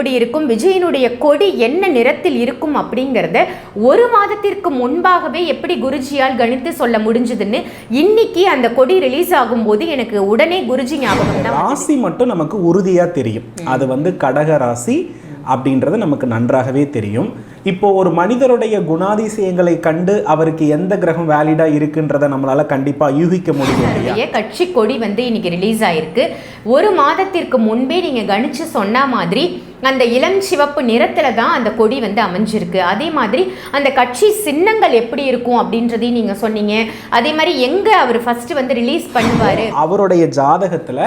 எப்படி இருக்கும்? விஜயனுடைய கொடி என்ன நிறத்தில் இருக்கும் அப்படிங்கிறத ஒரு மாதத்திற்கு முன்பாகவே எப்படி குருஜியால் கணித்து சொல்ல முடிஞ்சதுன்னு இன்னைக்கு அந்த கொடி ரிலீஸ் ஆகும்போது எனக்கு உடனே குருஜி ஞாபகம் ராசி மட்டும் நமக்கு உறுதியா தெரியும். அது வந்து கடக ராசி அப்படின்றது நமக்கு நன்றாகவே தெரியும். இப்போ ஒரு மனிதருடைய குணாதிசயங்களை கண்டு அவருக்கு எந்த கிரகம் வேலிடா இருக்குன்றத நம்மளால கண்டிப்பா யூகிக்க முடியும் கட்சி கொடி வந்து இன்னைக்கு ரிலீஸ் ஆயிருக்கு. ஒரு மாதத்திற்கு முன்பே நீங்க கணிச்சு சொன்ன மாதிரி அந்த இளம் சிவப்பு நிறத்துல தான் அந்த கொடி வந்து அமைஞ்சிருக்கு. அதே மாதிரி அந்த கட்சி சின்னங்கள் எப்படி இருக்கும் அப்படின்றதையும் நீங்க சொன்னீங்க. அதே மாதிரி எங்க அவர் ஃபர்ஸ்ட் வந்து ரிலீஸ் பண்ணுவாரு? அவருடைய ஜாதகத்துல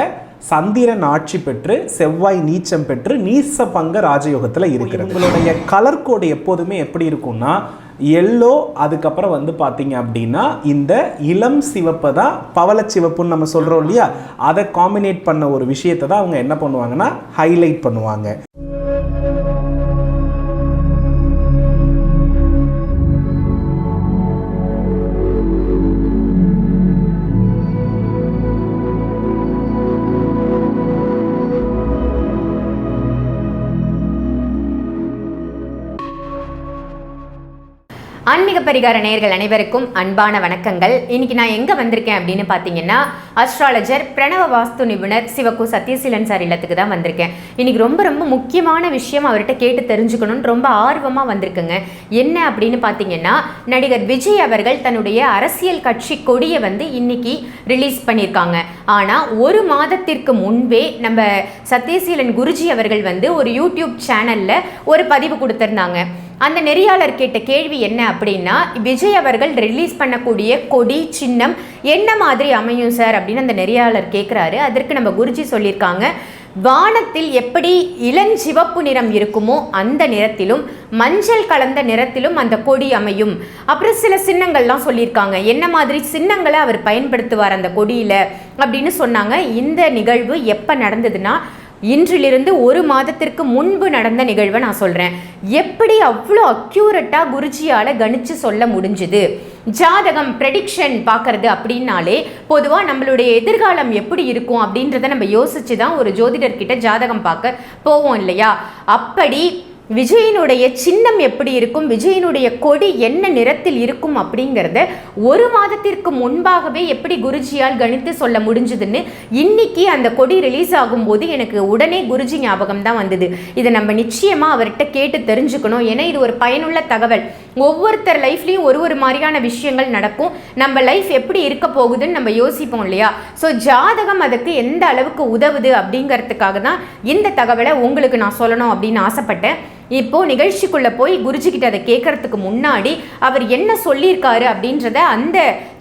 சந்திரன் ஆட்சி பெற்று செவ்வாய் நீச்சம் பெற்று நீச பங்க ராஜயோகத்துல இருக்கிறது. உங்களுடைய கலர் கோடு எப்போதுமே எப்படி இருக்கும்னா எல்லோ அதுக்கப்புறம் வந்து பார்த்தீங்க அப்படின்னா இந்த இளம் சிவப்பை தான் பவள சிவப்புன்னு நம்ம சொல்கிறோம் இல்லையா? அதை காம்பினேட் பண்ண ஒரு விஷயத்தை தான் அவங்க என்ன பண்ணுவாங்கன்னா ஹைலைட் பண்ணுவாங்க. ஆன்மீக பரிகார நேர்கள் அனைவருக்கும் அன்பான வணக்கங்கள். இன்னைக்கு நான் எங்க வந்திருக்கேன் அப்படின்னு பார்த்தீங்கன்னா அஸ்ட்ராலஜர் பிரணவ வாஸ்து நிபுணர் சிவக்கு சத்யசீலன் சார் இல்லத்துக்கு தான் வந்திருக்கேன். இன்னைக்கு ரொம்ப ரொம்ப முக்கியமான விஷயம் அவர்கிட்ட கேட்டு தெரிஞ்சுக்கணும்னு ரொம்ப ஆர்வமாக வந்திருக்குங்க. என்ன அப்படின்னு பார்த்தீங்கன்னா நடிகர் விஜய் அவர்கள் தன்னுடைய அரசியல் கட்சி கொடியை வந்து இன்னைக்கு ரிலீஸ் பண்ணியிருக்காங்க. ஆனால் ஒரு மாதத்திற்கு முன்பே நம்ம சத்யசீலன் குருஜி அவர்கள் வந்து ஒரு யூடியூப் சேனலில் ஒரு பதிவு கொடுத்துருந்தாங்க. அந்த நெறியாளர் கேட்ட கேள்வி என்ன அப்படின்னா விஜய் அவர்கள் ரிலீஸ் பண்ணக்கூடிய கொடி சின்னம் என்ன மாதிரி அமையும் சார் அப்படின்னு அந்த நெறியாளர் கேட்குறாரு அதற்கு நம்ம குருஜி சொல்லியிருக்காங்க வானத்தில் எப்படி இளஞ்சிவப்பு நிறம் இருக்குமோ அந்த நிறத்திலும் மஞ்சள் கலந்த நிறத்திலும் அந்த கொடி அமையும். அப்புறம் சில சின்னங்கள்லாம் சொல்லியிருக்காங்க. என்ன மாதிரி சின்னங்களை அவர் பயன்படுத்துவார் அந்த கொடியில் அப்படின்னு சொன்னாங்க. இந்த நிகழ்வு எப்போ நடந்ததுன்னா இன்றிலிருந்து ஒரு மாதத்திற்கு முன்பு நடந்த நிகழ்வை நான் சொல்கிறேன் எப்படி அவ்வளோ அக்யூரட்டாக குருஜியால் கணிச்சு சொல்ல முடிஞ்சுது? ஜாதகம் ப்ரெடிக்ஷன் பார்க்கறது அப்படின்னாலே பொதுவாக நம்மளுடைய எதிர்காலம் எப்படி இருக்கும் அப்படின்றத நம்ம யோசித்து தான் ஒரு ஜோதிடர்கிட்ட ஜாதகம் பார்க்க போவோம் இல்லையா? அப்படி விஜயினுடைய சின்னம் எப்படி இருக்கும்? விஜயினுடைய கொடி என்ன நிறத்தில் இருக்கும் அப்படிங்கிறத ஒரு மாதத்திற்கு முன்பாகவே எப்படி குருஜியால் கணித்து சொல்ல முடிஞ்சதுன்னு இன்னைக்கு அந்த கொடி ரிலீஸ் ஆகும்போது எனக்கு உடனே குருஜி ஞாபகம் தான் வந்தது. இதை நம்ம நிச்சயமாக அவர்கிட்ட கேட்டு தெரிஞ்சுக்கணும். ஏன்னா இது ஒரு பயனுள்ள தகவல். ஒவ்வொருத்தர் லைஃப்லையும் ஒரு ஒரு மாதிரியான விஷயங்கள் நடக்கும். நம்ம லைஃப் எப்படி இருக்க போகுதுன்னு நம்ம யோசிப்போம் இல்லையா? ஸோ ஜாதகம் அதுக்கு எந்த அளவுக்கு உதவுது அப்படிங்கிறதுக்காக தான் இந்த தகவலை உங்களுக்கு நான் சொல்லணும் அப்படின்னு ஆசைப்பட்டேன். இப்போது நிகழ்ச்சிக்குள்ளே போய் குருஜிக்கிட்ட அதை கேட்கறதுக்கு முன்னாடி அவர் என்ன சொல்லியிருக்காரு அப்படின்றத அந்த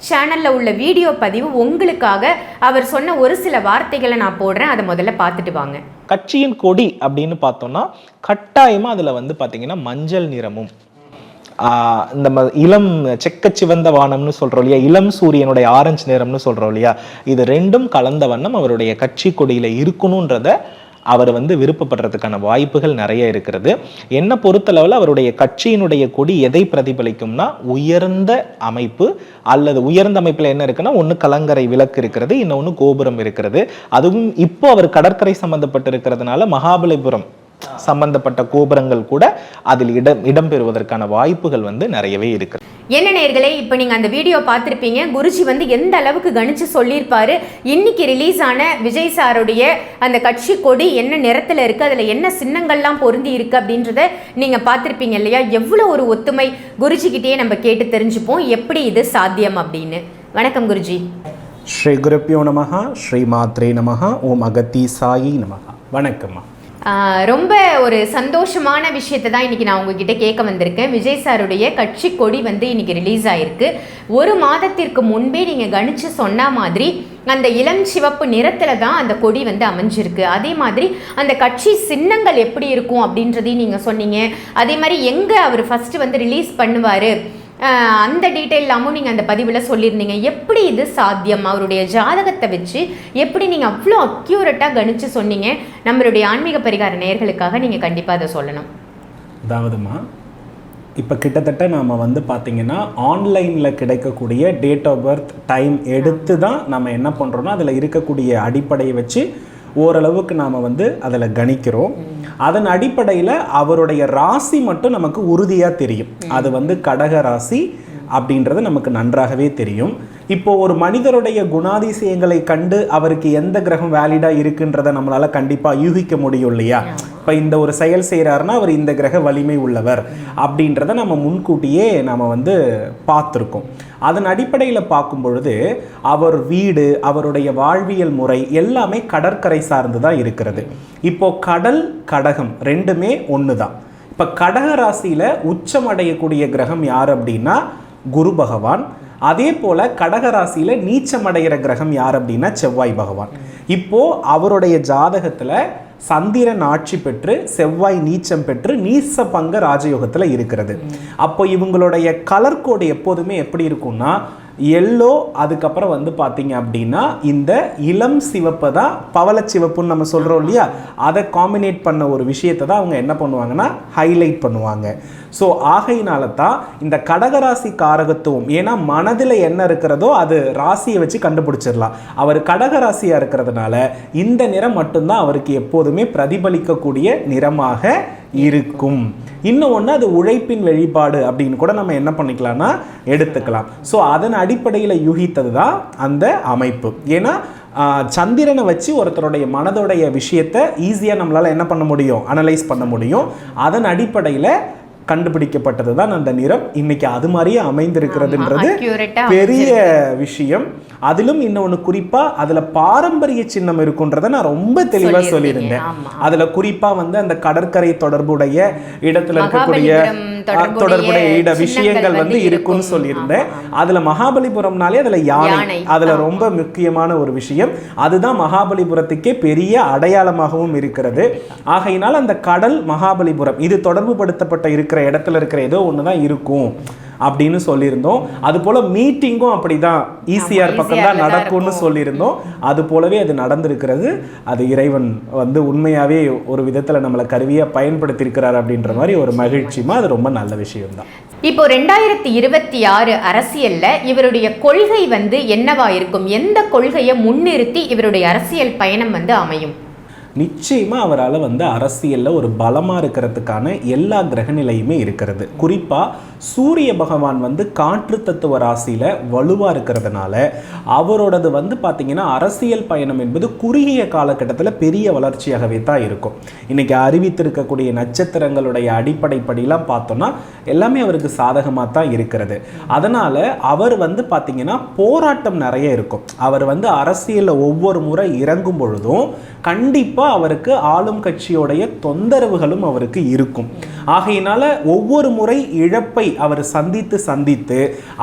சேனலில் உள்ள வீடியோ பதிவு உங்களுக்காக அவர் சொன்ன ஒரு சில வார்த்தைகளை நான் போடுறேன். அதை முதல்ல பார்த்துட்டு வாங்க. கட்சியின் கொடி அப்படின்னு பார்த்தோம்னா கட்டாயமாக அதில் வந்து பார்த்தீங்கன்னா மஞ்சள் நிறமும் இந்த இளம் செக்க சிவந்த வானம்னு சொல்றோம் இல்லையா? இளம் சூரியனுடைய ஆரஞ்சு நிறம்னு சொல்றோம் இல்லையா? இது ரெண்டும் கலந்த வண்ணம் அவருடைய கட்சி கொடியில இருக்கணுன்றத அவர் வந்து விருப்பப்படுறதுக்கான வாய்ப்புகள் நிறைய இருக்கிறது. என்ன பொறுத்தளவில் அவருடைய கட்சியினுடைய கொடி எதை பிரதிபலிக்கும்னா உயர்ந்த அமைப்பு அல்லது உயர்ந்த அமைப்பில் என்ன இருக்குன்னா ஒன்று கலங்கரை விளக்கு இருக்கிறது இன்னொன்று கோபுரம் இருக்கிறது. அதுவும் இப்போ அவர் கடற்கரை சம்மந்தப்பட்டு இருக்கிறதுனால மகாபலிபுரம் சம்பந்தப்பட்ட கோபுரங்கள் கூட அதில் இடம் இடம்பெறுவதற்கான வாய்ப்புகள் வந்து நிறையவே இருக்கு. என்ன நேர்களே இப்போ நீங்கள் அந்த வீடியோ பார்த்துருப்பீங்க. குருஜி வந்து எந்த அளவுக்கு கணிச்சு சொல்லியிருப்பாரு? இன்னைக்கு ரிலீஸ் ஆன விஜய் சாருடைய அந்த கட்சி கொடி என்ன நிறத்தில் இருக்குது அதில் என்ன சின்னங்கள்லாம் பொருந்தி இருக்கு அப்படின்றத நீங்கள் பார்த்துருப்பீங்க இல்லையா? எவ்வளோ ஒரு ஒத்துமை குருஜிக்கிட்டேயே நம்ம கேட்டு தெரிஞ்சுப்போம். எப்படி இது சாத்தியம் அப்படின்னு. வணக்கம் குருஜி. ஸ்ரீ குருப்பியோ நமஹா ஸ்ரீ மாத்ரே நமஹா ஓம் அகத்தி சாயி நமஹா. வணக்கம்மா. ரொம்ப ஒரு சந்தோஷமான விஷயத்தை தான் இன்றைக்கி நான் உங்ககிட்ட கேட்க வந்திருக்கேன். விஜய் சாருடைய கட்சி கொடி வந்து இன்னைக்கு ரிலீஸ் ஆயிருக்கு. ஒரு மாதத்திற்கு முன்பே நீங்கள் கணிச்சு சொன்ன மாதிரி அந்த இளம் சிவப்பு நிறத்தில் தான் அந்த கொடி வந்து அமைஞ்சிருக்கு. அதே மாதிரி அந்த கட்சி சின்னங்கள் எப்படி இருக்கும் அப்படின்றதையும் நீங்கள் சொன்னீங்க. அதே மாதிரி எங்கே அவர் ஃபஸ்ட்டு வந்து ரிலீஸ் பண்ணுவார்? அந்த டீட்டெயில் இல்லாமல் நீங்கள் அந்த பதிவில் சொல்லியிருந்தீங்க எப்படி இது சாத்தியம்? அவருடைய ஜாதகத்தை வச்சு எப்படி நீங்கள் அவ்வளோ அக்யூரட்டாக கணிச்சு சொன்னீங்க. நம்மளுடைய ஆன்மீக பரிகார நேர்களுக்காக நீங்கள் கண்டிப்பாக அதை சொல்லணும். அதாவதுமா இப்போ கிட்டத்தட்ட நாம் வந்து பார்த்திங்கன்னா ஆன்லைனில் கிடைக்கக்கூடிய டேட் ஆஃப் பர்த் டைம் எடுத்து தான் நம்ம என்ன பண்ணுறோன்னா அதில் இருக்கக்கூடிய அடிப்படையை வச்சு ஓரளவுக்கு நாம் வந்து அதில் கணிக்கிறோம். அதன் அடிப்படையில் அவருடைய ராசி மட்டும் நமக்கு உறுதியாக தெரியும். அது வந்து கடக ராசி அப்படின்றது நமக்கு நன்றாகவே தெரியும். இப்போ ஒரு மனிதருடைய குணாதிசயங்களை கண்டு அவருக்கு எந்த கிரகம் வேலிடா இருக்குன்றதை நம்மளால கண்டிப்பா யூகிக்க முடியும் இல்லையா? இப்போ இந்த ஒரு செயல் செய்கிறாருன்னா அவர் இந்த கிரக வலிமை உள்ளவர் அப்படின்றத நம்ம முன்கூட்டியே நம்ம வந்து பார்த்துருக்கோம். அதன் அடிப்படையில் பார்க்கும் பொழுது அவர் வீடு அவருடைய வாழ்வியல் முறை எல்லாமே கடற்கரை சார்ந்து தான் இருக்கிறது. இப்போ கடல் கடகம் ரெண்டுமே ஒன்று தான் இப்போ கடக ராசியில் உச்சம் அடையக்கூடிய கிரகம் யார் அப்படின்னா குரு பகவான். அதே போல கடக ராசியில நீச்சம் அடைகிற கிரகம் யார் அப்படின்னா செவ்வாய் பகவான். இப்போ அவருடைய ஜாதகத்துல சந்திரன் ஆட்சி பெற்று செவ்வாய் நீச்சம் பெற்று நீச பங்க ராஜயோகத்துல இருக்கிறது. அப்போ இவங்களுடைய கலர் கோடு எப்போதுமே எப்படி இருக்கும்னா எல்லோ அதுக்கப்புறம் வந்து பார்த்தீங்க அப்படின்னா இந்த இளம் சிவப்பை தான் பவள சிவப்புன்னு நம்ம சொல்கிறோம் இல்லையா? அதை காம்பினேட் பண்ண ஒரு விஷயத்தை தான் அவங்க என்ன பண்ணுவாங்கன்னா ஹைலைட் பண்ணுவாங்க. ஸோ ஆகையினால தான் இந்த கடகராசி காரகத்துவம் ஏன்னா மனதில் என்ன இருக்கிறதோ அது ராசியை வச்சு கண்டுபிடிச்சிடலாம். அவர் கடகராசியாக இருக்கிறதுனால இந்த நிறம் மட்டும்தான் அவருக்கு எப்போதுமே பிரதிபலிக்கக்கூடிய நிறமாக இருக்கும். இன்னும் ஒன்று அது உழைப்பின் வெளிப்பாடு அப்படின்னு கூட நம்ம என்ன பண்ணிக்கலாம்னா எடுத்துக்கலாம். ஸோ அதன் அடிப்படையில் யூகித்தது தான் அந்த அமைப்பு. ஏன்னா சந்திரனை வச்சு ஒருத்தருடைய மனதோடைய விஷயத்தை ஈஸியாக நம்மளால் என்ன பண்ண முடியும்? அனலைஸ் பண்ண முடியும். அதன் அடிப்படையில் கண்டுபிடிக்கப்பட்டது தான் அந்த நிறம். இன்னைக்கு அது மாதிரியே அமைந்திருக்கிறதுன்றது பெரிய விஷயம். அதிலும் இன்னொன்று குறிப்பாக அதில் பாரம்பரிய சின்னம் இருக்குன்றதை நான் ரொம்ப தெளிவாக சொல்லியிருந்தேன். அதுல குறிப்பா வந்து அந்த கடற்கரை தொடர்புடைய இடத்துல இருக்கக்கூடிய தொடர்புடைய விஷயங்கள் வந்து இருக்கும்னு இருக்கும். சொல்லியிருந்தேன். அதுல மகாபலிபுரம்னாலே அதுல யானை. அதுல. ரொம்ப முக்கியமான ஒரு விஷயம். அதுதான் மகாபலிபுரத்துக்கே பெரிய அடையாளமாகவும் இருக்கிறது. ஆகையினால் அந்த கடல் மகாபலிபுரம். இது தொடர்பு படுத்தப்பட்ட இருக்கிற இடத்துல இருக்கிற ஏதோ ஒன்று தான் இருக்கும் அப்படின்னு சொல்லியிருந்தோம். அது போல மீட்டிங்கும் அப்படிதான். ஈசிஆர் பக்கம் ECR தான் தான் நடக்கும்னு. சொல்லியிருந்தோம். அது போலவே அது நடந்திருக்கிறது. அது இறைவன் வந்து உண்மையாவே ஒரு விதத்துல நம்மளை கருவியா பயன்படுத்தியிருக்கிறார் அப்படின்ற மாதிரி ஒரு மகிழ்ச்சிமா அது ரொம்ப நல்ல விஷயம்தான். இப்போ ரெண்டாயிரத்தி இருபத்தி ஆறு அரசியல்ல இவருடைய கொள்கை வந்து என்னவா இருக்கும்? எந்த கொள்கையை முன்னிறுத்தி இவருடைய அரசியல் பயணம் வந்து அமையும்? நிச்சயமாக அவரால் வந்து அரசியலில் ஒரு பலமாக இருக்கிறதுக்கான எல்லா கிரகநிலையுமே இருக்கிறது. குறிப்பாக சூரிய பகவான் வந்து காற்று தத்துவ ராசியில் வலுவாக இருக்கிறதுனால அவரோடது வந்து பார்த்திங்கன்னா அரசியல் பயணம் என்பது குறுகிய காலகட்டத்தில் பெரிய வளர்ச்சியாகவே தான் இருக்கும். இன்னைக்கு அறிவித்திருக்கக்கூடிய நட்சத்திரங்களுடைய அடிப்படைப்படிலாம் பார்த்தோன்னா எல்லாமே அவருக்கு சாதகமாக தான் இருக்கிறது. அதனால் அவர் வந்து பார்த்திங்கன்னா போராட்டம் நிறைய இருக்கும். அவர் வந்து அரசியலில் ஒவ்வொரு முறை இறங்கும் பொழுதும் கண்டிப்பாக அவருக்கு ஆளும் கட்சியோடைய தொந்தரவுகளும் அவருக்கு இருக்கும். ஆகையினால ஒவ்வொரு முறை இழப்பை அவர் சந்தித்து சந்தித்து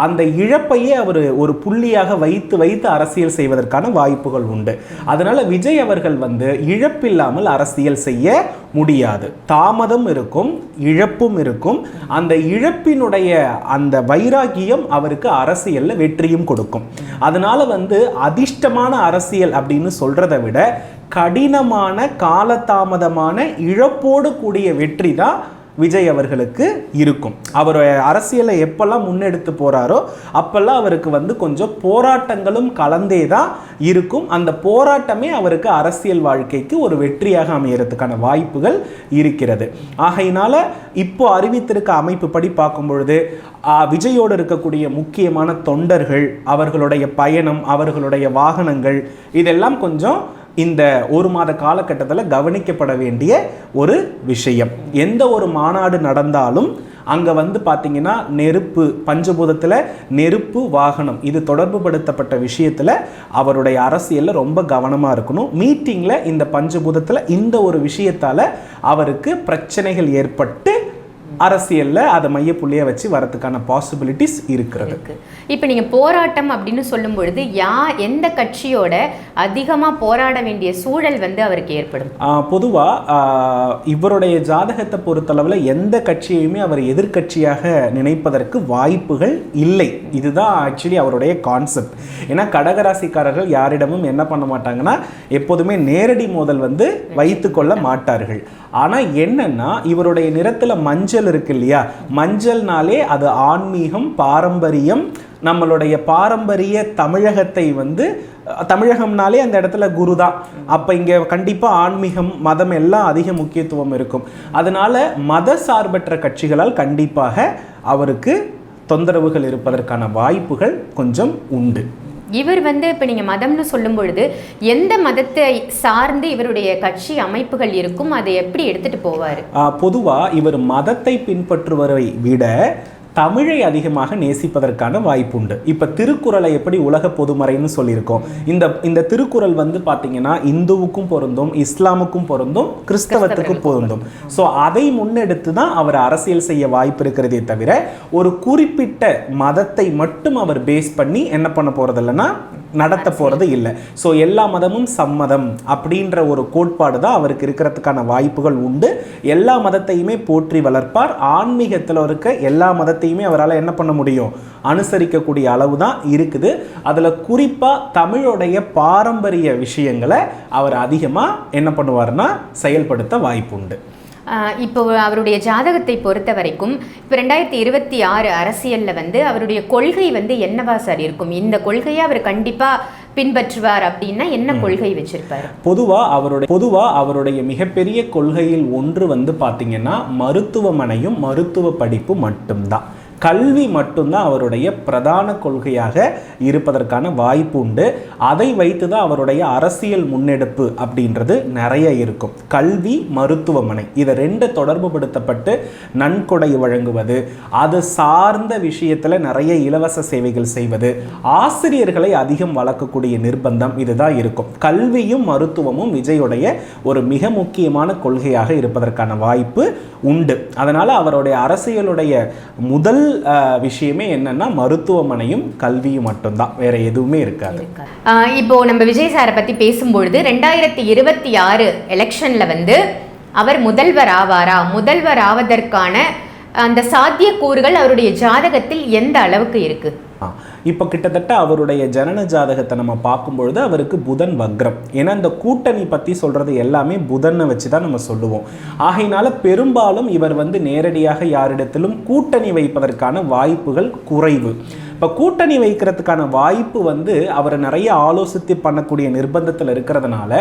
அந்த இழப்பையே அவர் ஒரு புள்ளியாக வைத்து வைத்து அரசியல் செய்வதற்கான வாய்ப்புகள் உண்டு. அதனால விஜய் அவர்கள் வந்து இழப்பில்லாமல் அரசியல் செய்ய முடியாது. தாமதம் இருக்கும் இழப்பும் இருக்கும். அந்த இழப்பினுடைய அந்த வைராகியம் அவருக்கு அரசியல்ல வெற்றியும் கொடுக்கும். அதனால வந்து அதிர்ஷ்டமான அரசியல் அப்படின்னு சொல்றதை விட கடினமான காலதாமதமான இழப்போடு கூடிய வெற்றி தான் விஜய் அவர்களுக்கு இருக்கும். அவர் அரசியலை எப்பெல்லாம் முன்னெடுத்து போகிறாரோ அப்பெல்லாம் அவருக்கு வந்து கொஞ்சம் போராட்டங்களும் கலந்தே தான் இருக்கும். அந்த போராட்டமே அவருக்கு அரசியல் வாழ்க்கைக்கு ஒரு வெற்றியாக அமையறதுக்கான வாய்ப்புகள் இருக்கிறது. ஆகையினால இப்போ அறிவித்திருக்க அமைப்பு படி பார்க்கும் பொழுது விஜயோடு இருக்கக்கூடிய முக்கியமான தொண்டர்கள் அவர்களுடைய பயணம் அவர்களுடைய வாகனங்கள் இதெல்லாம் கொஞ்சம் இந்த ஒரு மாத காலகட்டத்தில் கவனிக்கப்பட வேண்டிய ஒரு விஷயம். எந்த ஒரு மாநாடு நடந்தாலும் அங்கே வந்து பார்த்தீங்கன்னா நெருப்பு பஞ்சபூதத்தில் நெருப்பு வாகனம் இது தொடர்பு படுத்தப்பட்ட விஷயத்தில் அவருடைய அரசியலில் ரொம்ப கவனமாக இருக்கணும். மீட்டிங்கில் இந்த பஞ்சபூதத்தில் இந்த ஒரு விஷயத்தால் அவருக்கு பிரச்சனைகள் ஏற்பட்டு அரசியலில் அதை மையப்புள்ளியை வச்சு வரதுக்கான பாசிபிலிட்டிஸ் இருக்கிறது. இருக்கு. இப்போ நீங்க போராட்டம் அப்படின்னு சொல்லும் பொழுது யா எந்த கட்சியோட அதிகமா போராட வேண்டிய சூழல் வந்து அவருக்கு ஏற்படும்? பொதுவாக இவருடைய ஜாதகத்தை பொறுத்தளவில் எந்த கட்சியையுமே அவர் எதிர்க்கட்சியாக நினைப்பதற்கு வாய்ப்புகள் இல்லை. இதுதான் ஆக்சுவலி அவருடைய கான்செப்ட் ஏன்னா கடகராசிக்காரர்கள் யாரிடமும் என்ன பண்ண மாட்டாங்கன்னா எப்போதுமே நேரடி மோதல் வந்து வைத்துக்கொள்ள மாட்டார்கள். ஆனால் என்னன்னா இவருடைய நிறத்தில் மஞ்சள் இருக்கு இல்லையா? மஞ்சள்னாலே அது ஆன்மீகம் பாரம்பரியம். நம்மளுடைய பாரம்பரிய தமிழகத்தை வந்து தமிழகம்னாலே அந்த இடத்துல குரு தான். அப்போ இங்கே கண்டிப்பாக ஆன்மீகம் மதம் எல்லாம் அதிக முக்கியத்துவம் இருக்கும். அதனால மத சார்பற்ற கட்சிகளால் கண்டிப்பாக அவருக்கு தொந்தரவுகள் இருப்பதற்கான வாய்ப்புகள் கொஞ்சம் உண்டு. இவர் வந்து இப்போ நீங்கள் மதம்னு சொல்லும் பொழுது எந்த மதத்தை சார்ந்து இவருடைய கட்சி அமைப்புகள் இருக்கும் அதை எப்படி எடுத்துகிட்டு போவார்? பொதுவாக இவர் மதத்தை பின்பற்றுவதை விட தமிழை அதிகமாக நேசிப்பதற்கான வாய்ப்புண்டு. இப்போ திருக்குறளை எப்படி உலக பொதுமறைன்னு சொல்லியிருக்கோம். இந்த இந்த திருக்குறள் வந்து பார்த்தீங்கன்னா இந்துவுக்கும் பொருந்தும் இஸ்லாமுக்கும் பொருந்தும் கிறிஸ்தவத்துக்கும் பொருந்தும். ஸோ அதை முன்னெடுத்து தான் அவர் அரசியல் செய்ய வாய்ப்பு இருக்கிறதே தவிர ஒரு குறிப்பிட்ட மதத்தை மட்டும் அவர் பேஸ் பண்ணி என்ன பண்ண போறது இல்லைன்னா நடத்த போறது இல்லை. ஸோ எல்லா மதமும் சம்மதம் அப்படின்ற ஒரு கோட்பாடு தான் அவருக்கு இருக்கிறதுக்கான வாய்ப்புகள் உண்டு. எல்லா மதத்தையுமே போற்றி வளர்ப்பார். ஆன்மீகத்தில் இருக்க எல்லா மதத்தையுமே அவரால் என்ன பண்ண முடியும்? அனுசரிக்கக்கூடிய அளவு தான் இருக்குது. அதில் குறிப்பாக தமிழுடைய பாரம்பரிய விஷயங்களை அவர் அதிகமாக என்ன பண்ணுவார்னா செயல்படுத்த வாய்ப்பு உண்டு இப்போ அவருடைய ஜாதகத்தை பொறுத்த வரைக்கும் இப்போ ரெண்டாயிரத்தி இருபத்தி ஆறு அரசியலில் வந்து அவருடைய கொள்கை வந்து என்னவா சார் இருக்கும்? இந்த கொள்கையை அவர் கண்டிப்பாக பின்பற்றுவார் அப்படின்னா என்ன கொள்கை வச்சிருப்பாரு? பொதுவாக அவருடைய பொதுவாக அவருடைய மிகப்பெரிய கொள்கையில் ஒன்று வந்து பார்த்தீங்கன்னா மருத்துவமனையும் மருத்துவ படிப்பு மட்டும்தான். கல்வி மட்டும்தான் அவருடைய பிரதான கொள்கையாக இருப்பதற்கான வாய்ப்பு உண்டு. அதை வைத்து தான் அவருடைய அரசியல் முன்னெடுப்பு அப்படின்றது நிறைய இருக்கும். கல்வி மருத்துவமனை இதை ரெண்டு தொடர்புபடுத்தப்பட்டு நன்கொடை வழங்குவது அது சார்ந்த விஷயத்தில் நிறைய இலவச சேவைகள் செய்வது ஆசிரியர்களை அதிகம் வளர்க்கக்கூடிய நிர்பந்தம் இதுதான் இருக்கும். கல்வியும் மருத்துவமும் விஜயுடைய ஒரு மிக முக்கியமான கொள்கையாக இருப்பதற்கான வாய்ப்பு உண்டு. அதனால் அவருடைய அரசியலுடைய முதல் விஷயமே என்னன்னா மருத்துவமனையும் கல்வியும் மட்டும்தான். வேற எதுவுமே இருக்காது. இப்போ நம்ம விஜய் சாரை பத்தி பேசும்பொழுது ரெண்டாயிரத்தி இருபத்தி ஆறு எலெக்ஷன்ல வந்து அவர் முதல்வர் ஆவாரா? முதல்வர் ஆவதற்கான அந்த சாத்தியக்கூறுகள் அவருடைய ஜாதகத்தில் எந்த அளவுக்கு இருக்கு? இப்போ கிட்டத்தட்ட அவருடைய ஜனன ஜாதகத்தை நம்ம பார்க்கும்பொழுது அவருக்கு புதன் வக்ரம். ஏன்னா இந்த கூட்டணி பற்றி சொல்கிறது எல்லாமே புதனை வச்சு தான் நம்ம சொல்லுவோம். ஆகையினால பெரும்பாலும் இவர் வந்து நேரடியாக யாரிடத்திலும் கூட்டணி வைப்பதற்கான வாய்ப்புகள் குறைவு. இப்போ கூட்டணி வைக்கிறதுக்கான வாய்ப்பு வந்து அவரை நிறைய ஆலோசித்து பண்ணக்கூடிய நிர்பந்தத்தில் இருக்கிறதுனால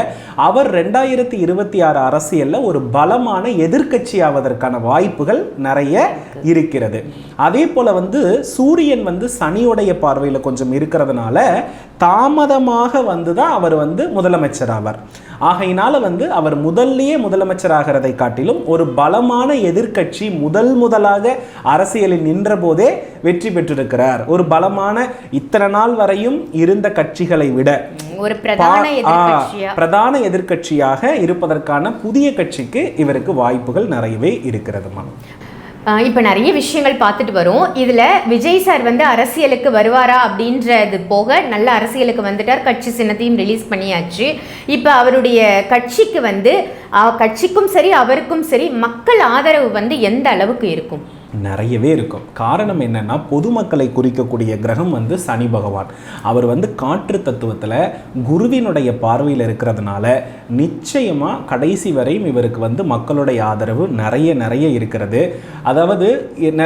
அவர் ரெண்டாயிரத்தி இருபத்தி ஆறு அரசியலில் ஒரு பலமான எதிர்கட்சி ஆவதற்கான வாய்ப்புகள் நிறைய இருக்கிறது. அதே போல் வந்து சூரியன் வந்து சனியுடைய பார்வையில் கொஞ்சம் இருக்கிறதுனால தாமதமாக வந்து தான் அவர் வந்து முதலமைச்சர் ஆவார் ஆகையினால வந்து அவர் முதல்லயே முதலமைச்சர் ஆகிறதை காட்டிலும் ஒரு பலமான எதிர்க்கட்சி முதல் முதலாக அரசியலில் நின்ற போதே வெற்றி பெற்றிருக்கிறார். ஒரு பலமான இத்தனை நாள் வரையும் இருந்த கட்சிகளை விட ஒரு பிரதான எதிர்க்கட்சியாக இருப்பதற்கான புதிய கட்சிக்கு இவருக்கு வாய்ப்புகள் நிறையவே இருக்கிறதுமா? இப்போ நிறைய விஷயங்கள் பார்த்துட்டு வரோம். இதில் விஜய் சார் வந்து அரசியலுக்கு வருவாரா அப்படின்றது போக நல்ல அரசியலுக்கு வந்துட்டார். கட்சி சின்னத்தையும் ரிலீஸ் பண்ணியாச்சு. இப்போ அவருடைய கட்சிக்கு வந்து கட்சிக்கும் சரி அவருக்கும் சரி மக்கள் ஆதரவு வந்து எந்த அளவுக்கு இருக்கும்? நிறையவே இருக்கும். காரணம் என்னென்னா பொதுமக்களை குறிக்கக்கூடிய கிரகம் வந்து சனி பகவான். அவர் வந்து காற்று தத்துவத்தில் குருவினுடைய பார்வையில் இருக்கிறதுனால நிச்சயமாக கடைசி வரையும் இவருக்கு வந்து மக்களுடைய ஆதரவு நிறைய நிறைய இருக்கிறது. அதாவது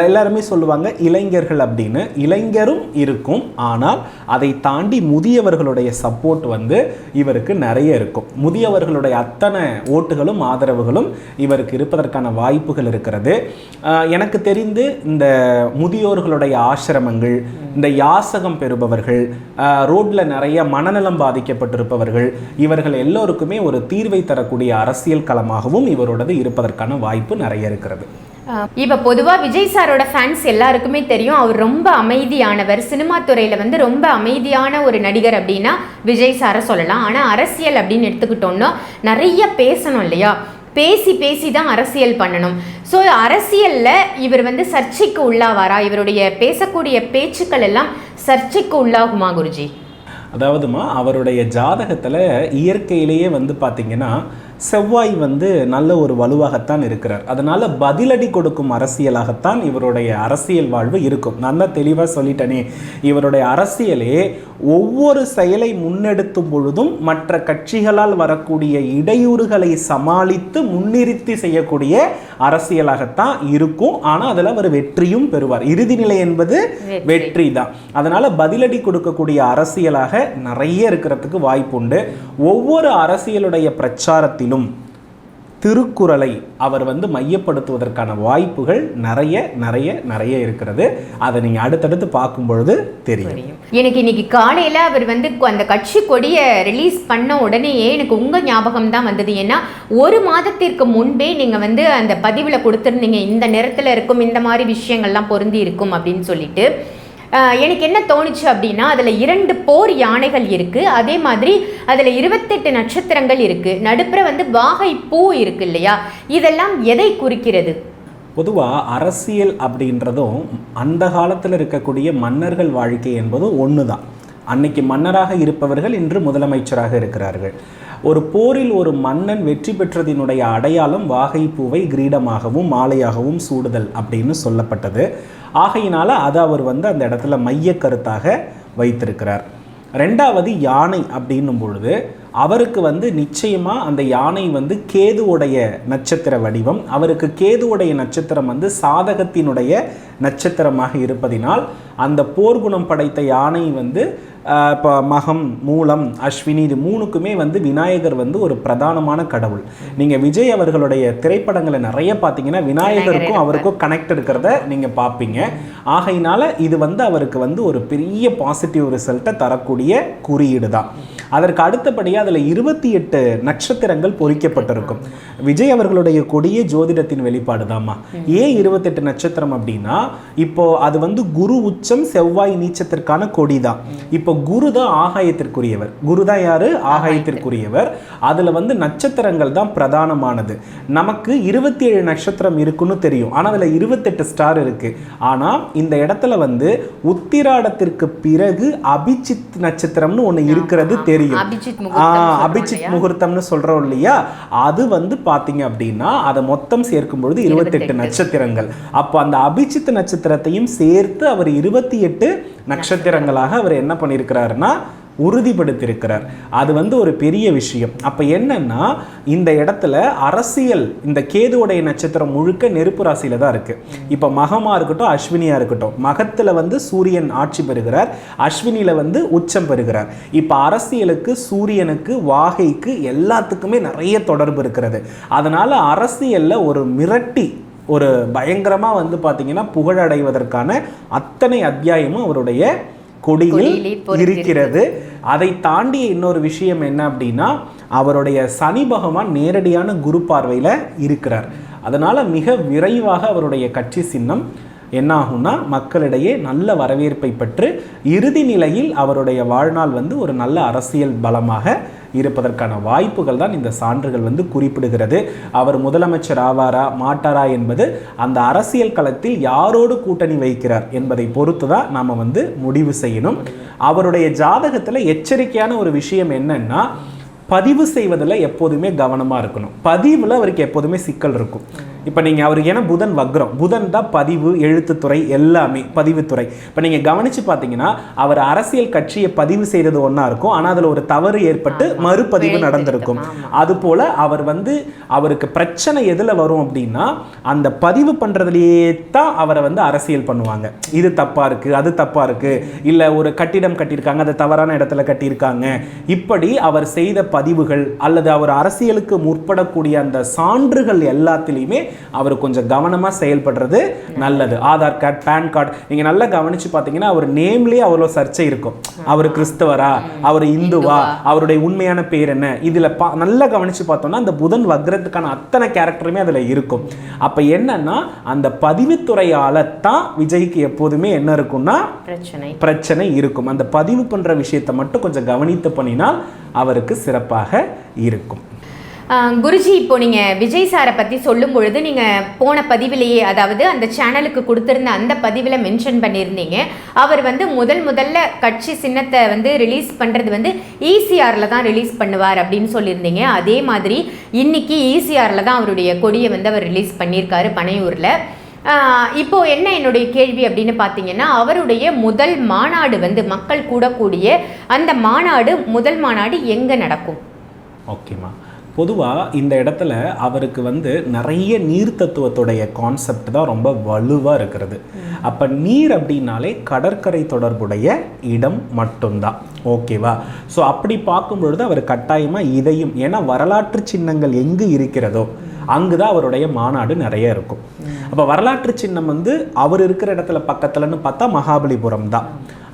எல்லாருமே சொல்லுவாங்க இளைஞர்கள் அப்படின்னு. இளைஞரும் இருக்கும். ஆனால் அதை தாண்டி முதியவர்களுடைய சப்போர்ட் வந்து இவருக்கு நிறைய இருக்கும். முதியவர்களுடைய அத்தனை ஓட்டுகளும் ஆதரவுகளும் இவருக்கு இருப்பதற்கான வாய்ப்புகள் இருக்கிறது. எனக்கு எனக்கு தெரிந்து இந்த முதியோர்களுடைய ஆசிரமங்கள் இந்த யாசகம் பெறுபவர்கள் ரோட்ல நிறைய மனநலம் பாதிக்கப்பட்டிருப்பவர்கள் இவர்கள் எல்லோருக்குமே ஒரு தீர்வை தரக்கூடிய அரசியல் களமாகவும் இவரோடது இருப்பதற்கான வாய்ப்பு நிறைய இருக்கிறது. ஆஹ் இப்ப பொதுவா விஜய் சாரோட ஃபேன்ஸ் எல்லாருக்குமே தெரியும். அவர் ரொம்ப அமைதியானவர். சினிமா துறையில வந்து ரொம்ப அமைதியான ஒரு நடிகர் அப்படின்னா விஜய் சாரை சொல்லலாம். ஆனா அரசியல் அப்படின்னு எடுத்துக்கிட்டோம்னா நிறைய பேசணும் இல்லையா? பேசி பேசி தான் அரசியல் பண்ணணும். ஸோ அரசியலில் இவர் வந்து சர்ச்சைக்கு உள்ளாவாரா? இவருடைய பேசக்கூடிய பேச்சுக்கள் எல்லாம் சர்ச்சைக்கு உள்ளாகுமா குருஜி? அதாவதுமா அவருடைய ஜாதகத்தில் இயற்கையிலேயே வந்து பார்த்திங்கன்னா செவ்வாய் வந்து நல்ல ஒரு வலுவாகத்தான் இருக்கிறார். அதனால பதிலடி கொடுக்கும் அரசியலாகத்தான் இவருடைய அரசியல் வாழ்வு இருக்கும். நான் தான் தெளிவாக சொல்லிட்டேனே இவருடைய அரசியலே ஒவ்வொரு செயலை முன்னெடுத்தும் பொழுதும் மற்ற கட்சிகளால் வரக்கூடிய இடையூறுகளை சமாளித்து முன்னிறுத்தி செய்யக்கூடிய அரசியலாகத்தான் இருக்கும். ஆனால் அதில் அவர் வெற்றியும் பெறுவார். இறுதி நிலை என்பது வெற்றி. தான். அதனால பதிலடி கொடுக்கக்கூடிய அரசியலாக நிறைய இருக்கிறதுக்கு வாய்ப்புண்டு. ஒவ்வொரு அரசியலுடைய பிரச்சாரத்திலும் திருக்குறளை அவர் வந்து மையப்படுத்துவதற்கான வாய்ப்புகள் நிறைய நிறைய நிறைய இருக்கிறது. அதை நீங்கள் அடுத்தடுத்து பார்க்கும் பொழுது தெரியும். எனக்கு இன்னைக்கு காலையில் அவர் வந்து அந்த கட்சி கொடியை ரிலீஸ் பண்ண உடனேயே எனக்கு உங்கள் ஞாபகம் தான் வந்தது. ஏன்னா ஒரு மாதத்திற்கு முன்பே நீங்கள் வந்து அந்த பதிவில் கொடுத்துருந்தீங்க. இந்த நேரத்தில் இருக்கும் இந்த மாதிரி விஷயங்கள்லாம் பொருந்தி இருக்கும் அப்படின்னு சொல்லிட்டு. எனக்கு என்ன தோணுச்சு அப்படின்னா அதில் இரண்டு போர் யானைகள் இருக்குது அதே மாதிரி அதில் இருபத்தெட்டு நட்சத்திரங்கள் இருக்குது நடுப்புற வந்து வாகை பூ இருக்கு இல்லையா? இதெல்லாம் எதை குறிக்கிறது? பொதுவாக அரசியல் அப்படின்றதும் அந்த காலத்தில் இருக்கக்கூடிய மன்னர்கள் வாழ்க்கை என்பதும் ஒன்று தான் அன்னைக்கு மன்னராக இருப்பவர்கள் இன்று முதலமைச்சராக இருக்கிறார்கள். ஒரு போரில் ஒரு மன்னன் வெற்றி பெற்றதினுடைய அடையாளம் வாகை பூவை கிரீடமாகவும் மாலையாகவும் சூடுதல் அப்படின்னு சொல்லப்பட்டது. ஆகையினால அதை அவர் வந்து அந்த இடத்துல மைய கருத்தாக வைத்திருக்கிறார். ரெண்டாவது யானை அப்படின்னும் பொழுது அவருக்கு வந்து நிச்சயமா அந்த யானை வந்து கேதுவுடைய நட்சத்திர வடிவம். அவருக்கு கேதுவுடைய நட்சத்திரம் வந்து சாதகத்தினுடைய நட்சத்திரமாக இருப்பதினால் அந்த போர்க்குணம் படைத்த யானை வந்து இப்போ மகம் மூலம் அஸ்வினி இது மூணுக்குமே வந்து விநாயகர் வந்து ஒரு பிரதானமான கடவுள். நீங்க விஜய் அவர்களுடைய திரைப்படங்களை நிறைய பார்த்தீங்கன்னா விநாயகருக்கும் அவருக்கும் கனெக்ட் இருக்கிறத நீங்க பார்ப்பீங்க. ஆகையினால இது வந்து அவருக்கு வந்து ஒரு பெரிய பாசிட்டிவ் ரிசல்ட்டை தரக்கூடிய குறியீடு தான் அதற்கு அடுத்தபடியாக அதில் இருபத்தி எட்டு நட்சத்திரங்கள் பொறிக்கப்பட்டிருக்கும். விஜய் அவர்களுடைய கொடிய ஜோதிடத்தின் வெளிப்பாடு தாம்மா. ஏன் இருபத்தெட்டு நட்சத்திரம் அப்படின்னா இப்போ அது வந்து குரு உச்சம் செவ்வாய் நீச்சத்திற்கான கொடி தான் இப்போ குரு தான் ஆகாயத்திற்குரியவர். குரு தான் யாரு? ஆகாயத்திற்குரியவர். அதுல வந்து நட்சத்திரங்கள் தான் பிரதானமானது. நமக்கு இருபத்தி ஏழு நட்சத்திரம் இருக்குன்னு தெரியும். ஆனா அதுல இருபத்தெட்டு ஸ்டார் இருக்கு. ஆனா இந்த இடத்துல வந்து உத்திராடத்திற்கு பிறகு அபிஜித் நட்சத்திரம்னு ஒண்ணு இருக்கிறது தெரியும். அபிஜித் ஆ, முகூர்த்தம் சொல்றோம் அபிஜித்? முகூர்த்தம்னு சொல்றோம் இல்லையா? அது வந்து பாத்தீங்க அப்படின்னா அதை மொத்தம் சேர்க்கும் பொழுது இருபத்தெட்டு நட்சத்திரங்கள். அப்போ அந்த அபிஜித் நட்சத்திரத்தையும் சேர்த்து அவர் இருபத்தி எட்டு நட்சத்திரங்களாக அவர் என்ன பண்ணியிருக்கிறாருன்னா உறுதிப்படுத்தியிருக்கிறார். அது வந்து ஒரு பெரிய விஷயம். அப்போ என்னன்னா இந்த இடத்துல அரசியல் இந்த கேதுவுடைய நட்சத்திரம் முழுக்க நெருப்பு ராசியில தான் இருக்கு. இப்போ மகமாக இருக்கட்டும் அஸ்வினியாக இருக்கட்டும் மகத்தில் வந்து சூரியன் ஆட்சி பெறுகிறார் அஸ்வினியில் வந்து உச்சம் பெறுகிறார். இப்போ அரசியலுக்கு சூரியனுக்கு வாகைக்கு எல்லாத்துக்குமே நிறைய தொடர்பு இருக்கிறது. அதனால அரசியலில் ஒரு மிரட்டி ஒரு பயங்கரமாக வந்து பார்த்திங்கன்னா புகழடைவதற்கான அத்தனை அத்தியாயமும் அவருடைய கொடியில். இருக்கிறது அதை தாண்டிய இன்னொரு விஷயம் என்ன அப்படின்னா அவருடைய சனி பகவான் நேரடியான குரு பார்வையில இருக்கிறார் அதனால மிக விரைவாக அவருடைய கட்சி சின்னம் என்ன ஆகும்னா மக்களிடையே நல்ல வரவேற்பை பெற்று இறுதி நிலையில் அவருடைய வாழ்நாள் வந்து ஒரு நல்ல அரசியல் பலமாக இருப்பதற்கான வாய்ப்புகள் தான் இந்த சான்றுகள் வந்து குறிப்பிடுகிறது. அவர் முதலமைச்சர் ஆவாரா மாட்டாரா என்பது அந்த அரசியல் களத்தில் யாரோடு கூட்டணி வைக்கிறார் என்பதை பொறுத்து தான் நாம் வந்து முடிவு செய்யணும். அவருடைய ஜாதகத்தில் எச்சரிக்கையான ஒரு விஷயம் என்னன்னா பதிவு செய்வதில் எப்போதுமே கவனமாக இருக்கணும். பதிவில் அவருக்கு எப்போதுமே சிக்கல் இருக்கும். இப்போ நீங்கள் அவருக்கு ஏன்னா புதன் வக்ரம். புதன் தான் பதிவு எழுத்துத்துறை எல்லாமே பதிவுத்துறை இப்போ நீங்கள் கவனித்து பார்த்தீங்கன்னா அவர் அரசியல் கட்சியை பதிவு செய்கிறது ஒன்றா இருக்கும். ஆனால் அதில் ஒரு தவறு ஏற்பட்டு மறுபதிவு நடந்திருக்கும். அதுபோல் அவர் வந்து அவருக்கு பிரச்சனை எதில் வரும் அப்படின்னா அந்த பதிவு பண்ணுறதுலையே தான் அவரை வந்து அரசியல் பண்ணுவாங்க. இது தப்பாக இருக்குது அது தப்பாக இருக்குது இல்லை ஒரு கட்டிடம் கட்டியிருக்காங்க அது தவறான இடத்துல கட்டியிருக்காங்க. இப்படி அவர் செய்த பதிவுகள் அல்லது அவர் அரசியலுக்கு முற்படக்கூடிய அந்த சான்றுகள் எல்லாத்துலேயுமே அவர் கொஞ்சம் கவனமாக செயல்படுறது நல்லது. ஆதார் கார்டு பேன் கார்டு நீங்கள் நல்லா கவனிச்சு பார்த்தீங்கன்னா அவர் நேம்லேயே அவ்வளோ சர்ச்சை இருக்கும். அவர் கிறிஸ்தவரா? அவர் இந்துவா? அவருடைய உண்மையான பேர் என்ன? இதில் பா நல்லா கவனிச்சு பார்த்தோம்னா அந்த புதன் வக்ரத்துக்கான அத்தனை கேரக்டருமே அதில் இருக்கும். அப்போ என்னன்னா அந்த பதிவுத்துறையால தான் விஜய்க்கு எப்போதுமே என்ன இருக்கும்னா பிரச்சனை. பிரச்சனை இருக்கும். அந்த பதிவு பண்ற விஷயத்தை மட்டும் கொஞ்சம் கவனித்து பண்ணினால் அவருக்கு சிறப்பாக இருக்கும். குருஜி இப்போ நீங்கள் விஜய் சாரை பற்றி சொல்லும் பொழுது நீங்கள் போன பதிவிலேயே அதாவது அந்த சேனலுக்கு கொடுத்துருந்த அந்த பதிவில் மென்ஷன் பண்ணியிருந்தீங்க. அவர் வந்து முதல் முதல்ல கட்சி சின்னத்தை வந்து ரிலீஸ் பண்ணுறது வந்து ஈசிஆரில் தான் ரிலீஸ் பண்ணுவார் அப்படின்னு சொல்லியிருந்தீங்க. அதே மாதிரி இன்னைக்கு ஈசிஆரில் தான் அவருடைய கொடியை வந்து அவர் ரிலீஸ் பண்ணியிருக்காரு பனையூரில். ஆஹ் இப்போ என்ன என்னுடைய கேள்வி அப்படின்னு பார்த்தீங்கன்னா அவருடைய முதல் மாநாடு வந்து மக்கள் கூடக்கூடிய அந்த மாநாடு முதல் மாநாடு எங்கே நடக்கும்? ஓகேம்மா பொதுவாக இந்த இடத்துல அவருக்கு வந்து நிறைய நீர் தத்துவத்துடைய கான்செப்ட் தான் ரொம்ப வலுவாக இருக்கிறது. அப்போ நீர் அப்படின்னாலே கடற்கரை தொடர்புடைய இடம் மட்டும்தான். ஓகேவா ஸோ அப்படி பார்க்கும் பொழுது அவர் கட்டாயமாக இதையும் ஏன்னா வரலாற்று சின்னங்கள் எங்கு இருக்கிறதோ அங்கு தான் அவருடைய மாநாடு நிறைய இருக்கும். அப்போ வரலாற்று சின்னம் வந்து அவர் இருக்கிற இடத்துல பக்கத்துலன்னு பார்த்தா மகாபலிபுரம் தான்.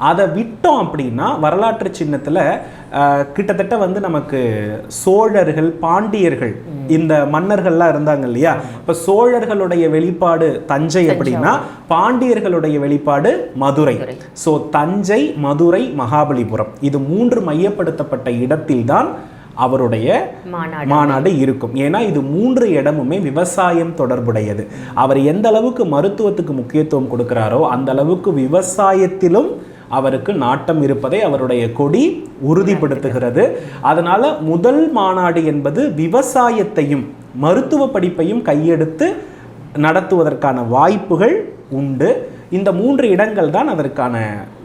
அதை விட்டோம் அப்படின்னா வரலாற்று சின்னத்தில் கிட்டத்தட்ட வந்து நமக்கு சோழர்கள் பாண்டியர்கள் இந்த மன்னர்கள்லாம் இருந்தாங்க இல்லையா? இப்போ சோழர்களுடைய வெளிப்பாடு தஞ்சை அப்படின்னா பாண்டியர்களுடைய வெளிப்பாடு மதுரை. ஸோ தஞ்சை மதுரை மகாபலிபுரம். இது மூன்று மையப்படுத்தப்பட்ட இடத்தில்தான் அவருடைய மாநாடு. இருக்கும். ஏன்னா இது மூன்று இடமுமே விவசாயம் தொடர்புடையது. அவர் எந்த அளவுக்கு மருத்துவத்துக்கு முக்கியத்துவம் கொடுக்கிறாரோ அந்த அளவுக்கு விவசாயத்திலும் அவருக்கு நாட்டம் இருப்பதை அவருடைய கொடி உறுதிப்படுத்துகிறது. அதனால முதல் மாநாடு என்பது விவசாயத்தையும் மருத்துவ படிப்பையும் கையெடுத்து நடத்துவதற்கான வாய்ப்புகள் உண்டு. இந்த மூன்று இடங்கள் தான் அதற்கான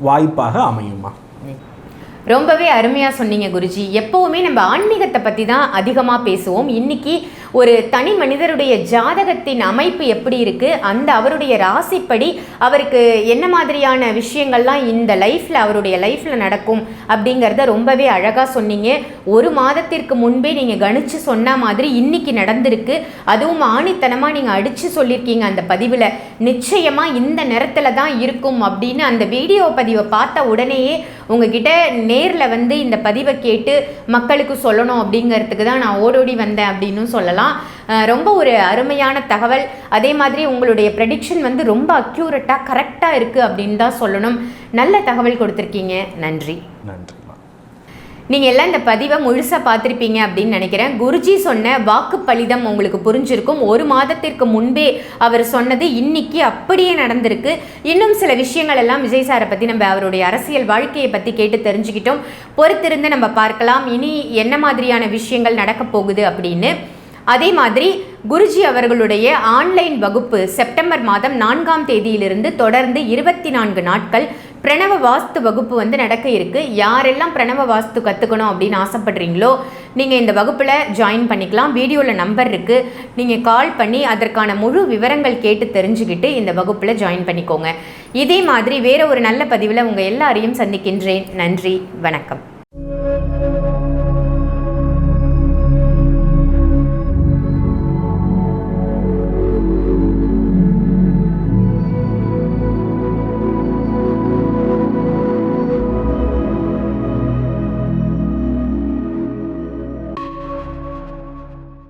வாய்ப்பாக அமையுமா? ரொம்பவே அருமையாக சொன்னீங்க குருஜி. எப்போவுமே நம்ம ஆன்மீகத்தை பற்றி தான் அதிகமாக பேசுவோம். இன்னைக்கு ஒரு தனி மனிதருடைய ஜாதகத்தின் அமைப்பு எப்படி இருக்குது அந்த அவருடைய ராசிப்படி அவருக்கு என்ன மாதிரியான விஷயங்கள்லாம் இந்த லைஃப்பில் அவருடைய லைஃப்பில் நடக்கும் அப்படிங்கிறத ரொம்பவே அழகாக சொன்னீங்க. ஒரு மாதத்திற்கு முன்பே நீங்கள் கணிச்சு சொன்ன மாதிரி இன்னைக்கு நடந்திருக்கு. அதுவும் ஆணித்தனமாக நீங்கள் அடித்து சொல்லியிருக்கீங்க அந்த பதிவில். நிச்சயமாக இந்த நேரத்தில் தான் இருக்கும் அப்படின்னு அந்த வீடியோ பதிவை பார்த்த உடனேயே உங்ககிட்ட நேரில் வந்து இந்த பதிவை கேட்டு மக்களுக்கு சொல்லணும் அப்படிங்கிறதுக்கு தான் நான் ஓடோடி வந்தேன் அப்படின்னு சொல்லலாம். ரொம்ப ஒரு அருமையான தகவல். அதே மாதிரி உங்களுடைய ப்ரெடிக்ஷன் வந்து ரொம்ப அக்யூரட்டாக கரெக்டாக இருக்குது அப்படின்னு தான் சொல்லணும். நல்ல தகவல் கொடுத்துருக்கீங்க. நன்றி. நன்றி. நீங்கள் எல்லாம் இந்த பதிவை முழுசாக பார்த்துருப்பீங்க அப்படின்னு நினைக்கிறேன். குருஜி சொன்ன வாக்கு பலிதம் உங்களுக்கு புரிஞ்சிருக்கும். ஒரு மாதத்திற்கு முன்பே அவர் சொன்னது இன்னைக்கு அப்படியே நடந்திருக்கு. இன்னும் சில விஷயங்கள் எல்லாம் விஜய் சாரை பற்றி நம்ம அவருடைய அரசியல் வாழ்க்கையை பற்றி கேட்டு தெரிஞ்சுக்கிட்டோம். பொறுத்திருந்து நம்ம பார்க்கலாம். இனி என்ன மாதிரியான விஷயங்கள் நடக்கப் போகுது அப்படின்னு. அதே மாதிரி குருஜி அவர்களுடைய ஆன்லைன் வகுப்பு செப்டம்பர் மாதம் நான்காம் தேதியிலிருந்து தொடர்ந்து இருபத்தி நான்கு நாட்கள் பிரணவ வாஸ்து வகுப்பு வந்து நடக்க இருக்கு. யாரெல்லாம் பிரணவ வாஸ்து கற்றுக்கணும் அப்படின்னு ஆசைப்படுறீங்களோ நீங்கள் இந்த வகுப்பில் ஜாயின் பண்ணிக்கலாம். வீடியோவில் நம்பர் இருக்குது நீங்கள் கால் பண்ணி அதற்கான முழு விவரங்கள் கேட்டு தெரிஞ்சுக்கிட்டு இந்த வகுப்பில் ஜாயின் பண்ணிக்கோங்க. இதே மாதிரி வேறு ஒரு நல்ல பதிவில் உங்கள் எல்லாரையும் சந்திக்கின்றேன். நன்றி வணக்கம்.